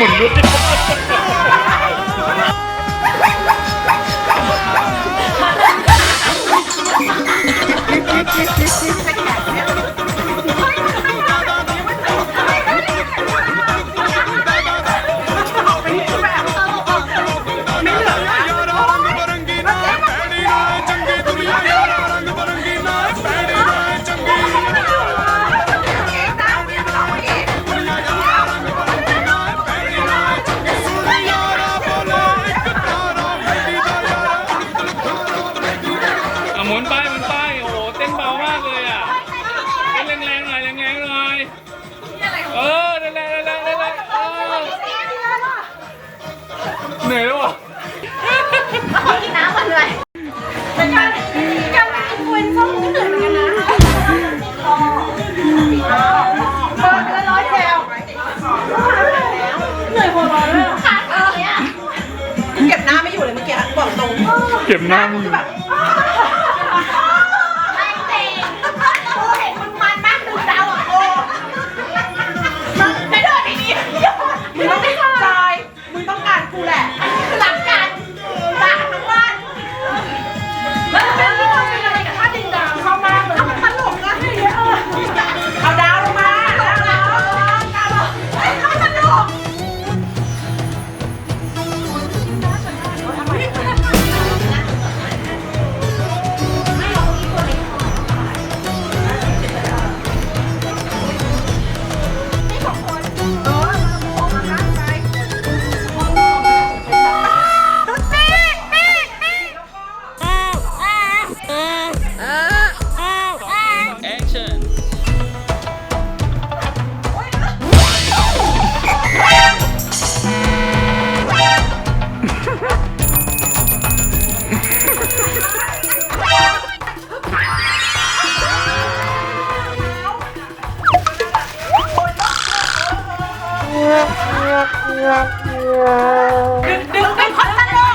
หมุนด้วย มุนไปหมุนไปโอ้โหเต้นเบามากเลยอะเต้นแรงๆหน่อยแรงๆหน่อยเออแรงๆแรงๆแรงๆเอเหนื่อยแล้วอะกินน้ำก่อนเลยแต่การการเป็นอินฟลูเอนเซอร์ก็เหนื่อยเหอนกันนะเบิร์ลร้อยแถวเหนื่อยหัร้อนเลยขค่ะเก็บหน้าไม่อยู่เลยเมื่อกี้บอกตรง เก็บหน้าไม่อยู่ ดึงดึงเปคนตลก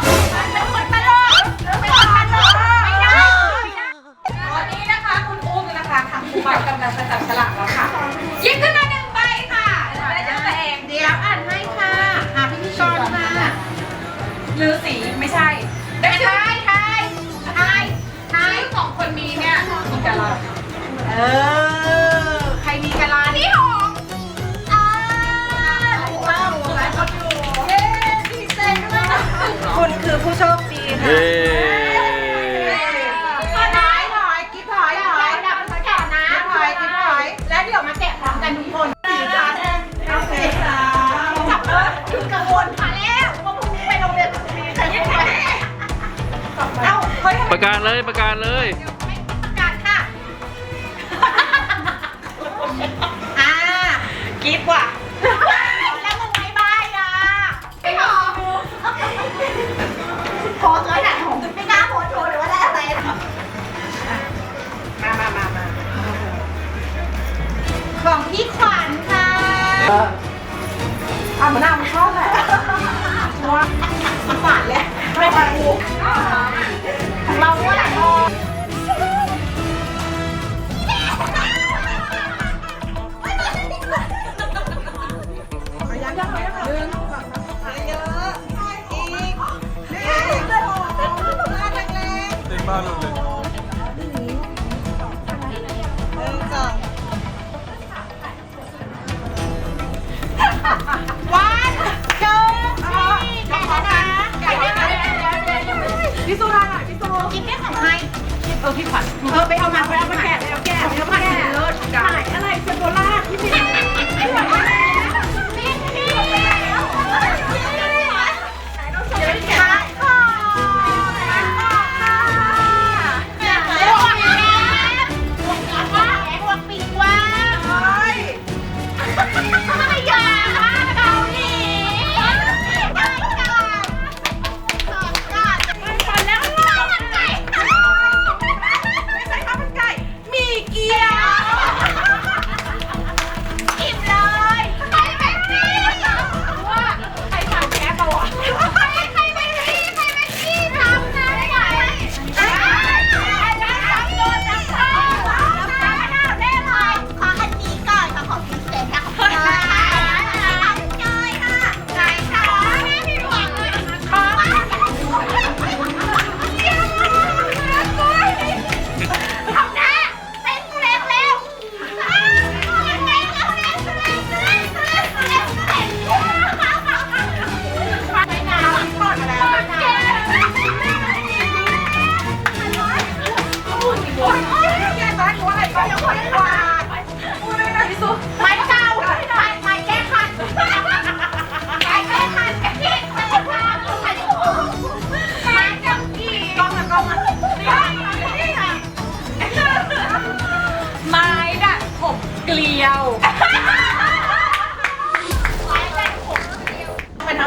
เป็นคนตลกเป็นคนตลกไม่ได้ตอนนี้นะคะ คุณอุ้มนะคะคุณบัตรกำลังจะจับฉลากแล้วค่ะยิบขึ้นมาหนึ่งใบค่ะแล้วจะแจกเดี๋ยวอ่านให้ค่ะอ่าพี่พิชอนค่ะลือสีไม่ใช่แต่ใช่ใช่ใช่ใช่ของคนนี้เนี่ยมีแต่เรเออ เฮ้น้อยหอยกิ๊บหอยหอยดับมันแกะนะหอยกิ๊บหอย แล้เดี๋ยวมาแกะพร้อมกันทุกคนสี่จานสานจับเออกังวลมาแล้วว่าพรุ่งนปโรงเรียนทุกทีแต่ยังเอ้าประกาศเลยประกาศเลยประกาศค่ะ อ่ากิ๊บว่ะ มะนาวมันชอบแหละว่ามันฝาดเลยไม่ไปกูเรานเาแรงๆบ้านหลุ เออพี่ขวัญเออไปเอามาไป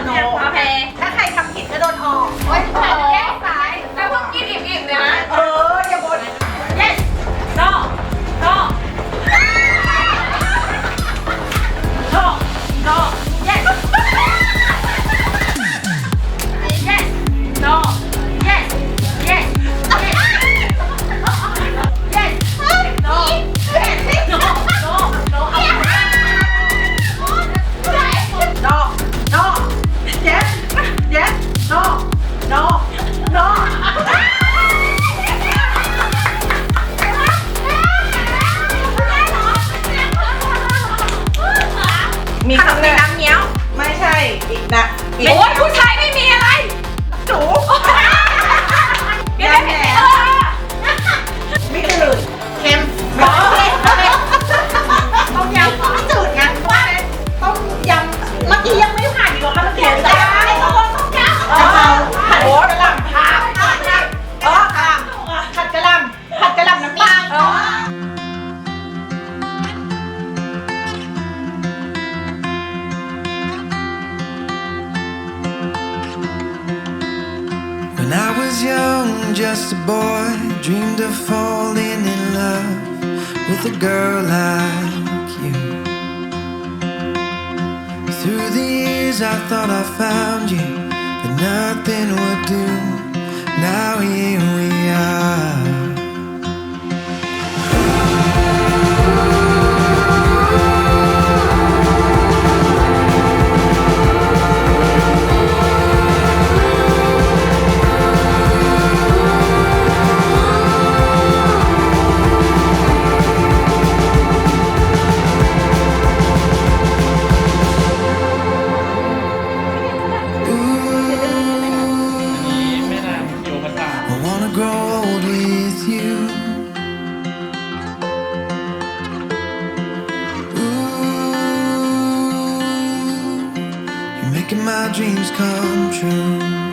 哦。was young, just a boy, dreamed of falling in love with a girl like you. Through the years, I thought I found you, but nothing would do. Now here we are. Making my dreams come true.